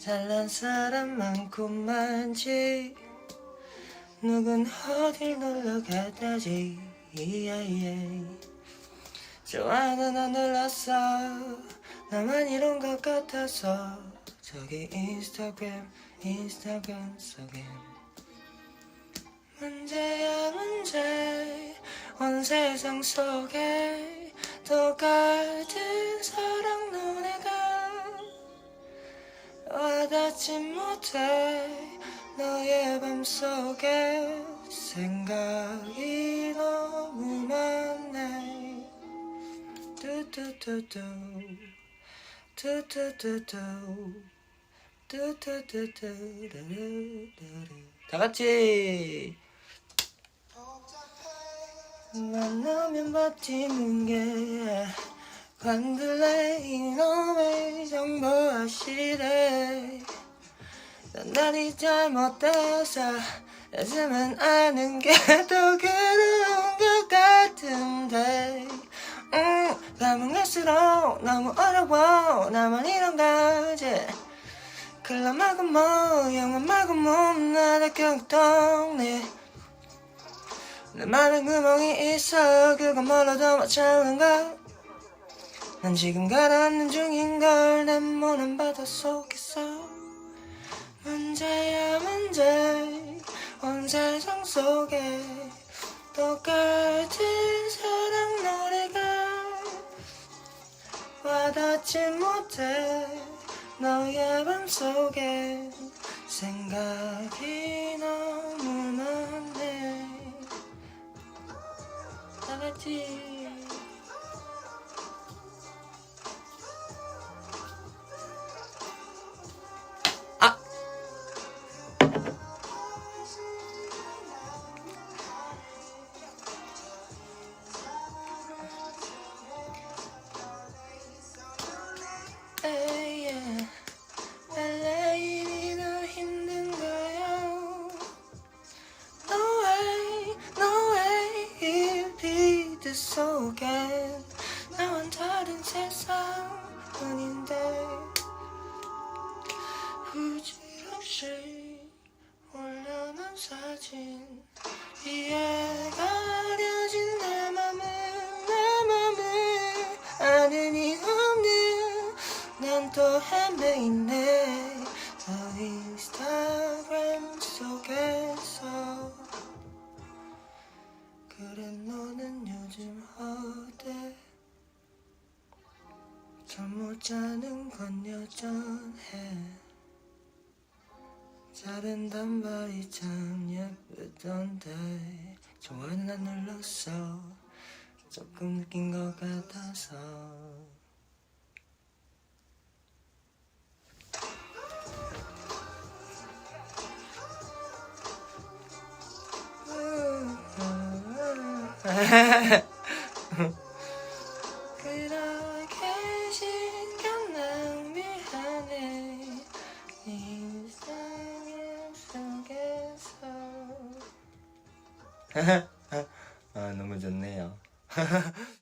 잘난 사람 많고 많지. 누군 어딜 놀러 갔다지 이야이야. 좋아하는 안 눌렀어. 나만 이런 것 같아서. 저기 인스타그램 인스타그램 속엔 문제야 문제. 온 세상 속에 똑같은 사랑 와닿지 못해 너의 맘속에 생각이 너무 많네. 뚜뚜뚜뚜 뚜뚜뚜뚜 뚜뚜뚜뚜 다 같이. 만나면 버티는 게 관둘래 이놈의 정보하시래 난 날이 잘못돼서 요즘은 아는 게 더 그런 것 같은데. 음, 감흥할수록 너무 어려워. 나만 이런 거지. 클럽 말고 뭐 영화 말고 뭐 나다 경동네 내 맘에 구멍이 있어. 그건 몰라도 마찬가지인가 난 지금 가라앉는 중인걸 내 모난 바다 속에서 문제야 문제. 온 세상 속에 똑같은 사랑 노래가 와닿지 못해 너의 맘속에 생각이 너무 많네. 다 같이 나와 다른 세상뿐인데 부질없이 올려놓은 사진. 위에 그래 너는 요즘 어때? 잠못 자는 건 여전해. 자른단 말이 참 예쁘던데. 좋아는 안 눌렀어. 조금 느낀 것 같아서 그렇게 신경 낭비하네. 인스타그램 속에서. 아 너무 좋네요